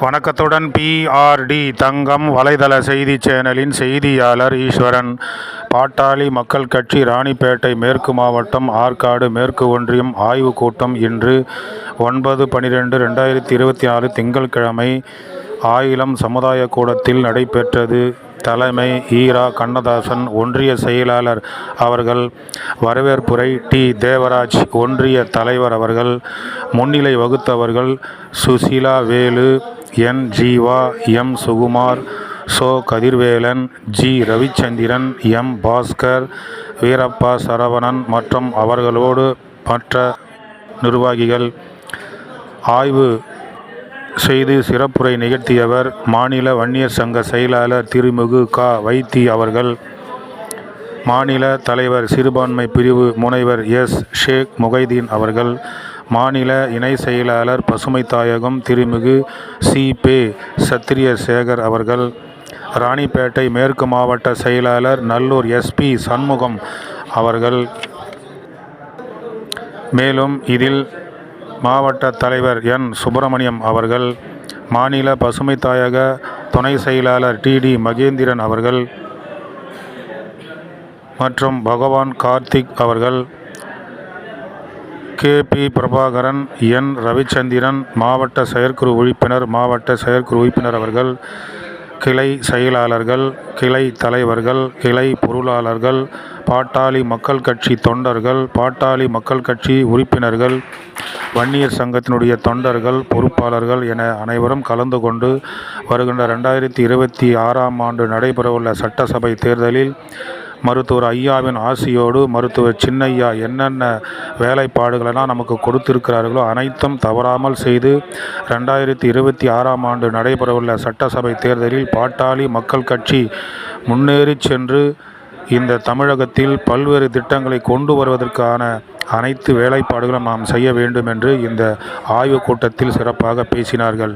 வணக்கத்துடன் பிஆர்டி தங்கம் வலைதள செய்தி சேனலின் செய்தியாளர் ஈஸ்வரன். பாட்டாளி மக்கள் கட்சி ராணிப்பேட்டை மேற்கு மாவட்டம் ஆற்காடு மேற்கு ஒன்றியம் ஆய்வுக் கூட்டம் இன்று ஒன்பது பனிரெண்டு ரெண்டாயிரத்தி இருபத்தி ஆறு திங்கட்கிழமை ஆயிலம் சமுதாய கூடத்தில் நடைபெற்றது. தலைமை ஈரா கண்ணதாசன் ஒன்றிய செயலாளர் அவர்கள் வரவேற்புரை டி. தேவராஜ் ஒன்றிய தலைவர் அவர்கள் முன்னிலை வகுத்தவர்கள் சுசீலா வேலு என் ஜீவா எம் சுகுமார் சோ கதிர்வேலன் ஜி ரவிச்சந்திரன் எம் பாஸ்கர் வீரப்பா சரவணன் மற்றும் அவர்களோடு மற்ற நிர்வாகிகள். ஆய்வு செய்து சிறப்புரை நிகழ்த்தியவர் மாநில வன்னியர் சங்க செயலாளர் திருமிகு க. வைத்தி அவர்கள். மாநில தலைவர் சிறுபான்மை பிரிவு முனைவர் எஸ். ஷேக் முகைதீன் அவர்கள். மாநில இணை செயலாளர் பசுமை தாயகம் திருமிகு சி. பே. சத்திரியசேகர் அவர்கள் ராணிப்பேட்டை மேற்கு மாவட்ட செயலாளர் நல்லூர் எஸ்பி சண்முகம் அவர்கள். மேலும் இதில் மாவட்ட தலைவர் என். சுப்பிரமணியம் அவர்கள் மாநில பசுமை தாயக துணை செயலாளர் டிடி மகேந்திரன் அவர்கள் மற்றும் பகவான் கார்த்திக் அவர்கள் K. P. Prabakaran N. Ravichandran மாவட்ட செயற்குழு உறுப்பினர் மாவட்ட செயற்குழு உறுப்பினர் அவர்கள் கிளை செயலாளர்கள் கிளை தலைவர்கள் கிளை பொருளாளர்கள் பாட்டாளி மக்கள் கட்சி தொண்டர்கள் பாட்டாளி மக்கள் கட்சி உறுப்பினர்கள் வன்னியர் சங்கத்தினுடைய தொண்டர்கள் பொறுப்பாளர்கள் என அனைவரும் கலந்து கொண்டு வருகின்ற ரெண்டாயிரத்தி இருபத்தி ஆறாம் ஆண்டு நடைபெறவுள்ள சட்டசபை தேர்தலில் மருத்துவர் ஐயாவின் ஆசியோடு மருத்துவர் சின்னையா என்னென்ன வேலைப்பாடுகளெல்லாம் நமக்கு கொடுத்திருக்கிறார்களோ அனைத்தும் தவறாமல் செய்து ரெண்டாயிரத்தி இருபத்தி ஆறாம் ஆண்டு நடைபெறவுள்ள சட்டசபை தேர்தலில் பாட்டாளி மக்கள் கட்சி முன்னேறி சென்று இந்த தமிழகத்தில் பல்வேறு திட்டங்களை கொண்டு வருவதற்கான அனைத்து வேலைப்பாடுகளும் நாம் செய்ய வேண்டும் என்று இந்த ஆய்வுக் கூட்டத்தில் சிறப்பாக பேசினார்கள்.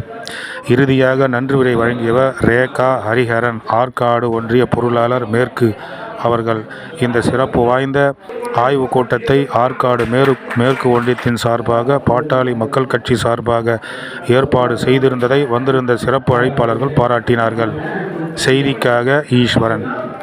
இறுதியாக நன்றி உரை வழங்கியவர் ரேகா ஹரிஹரன் ஆற்காடு ஒன்றிய பொருளாளர் மேற்கு அவர்கள். இந்த சிறப்பு வாய்ந்த ஆய்வுக் கூட்டத்தை ஆற்காடு மேற்கு மேற்கு ஒன்றியத்தின் சார்பாக பாட்டாளி மக்கள் கட்சி சார்பாக ஏற்பாடு செய்திருந்ததை வந்திருந்த சிறப்பு அழைப்பாளர்கள் பாராட்டினார்கள். செய்திக்காக ஈஸ்வரன்.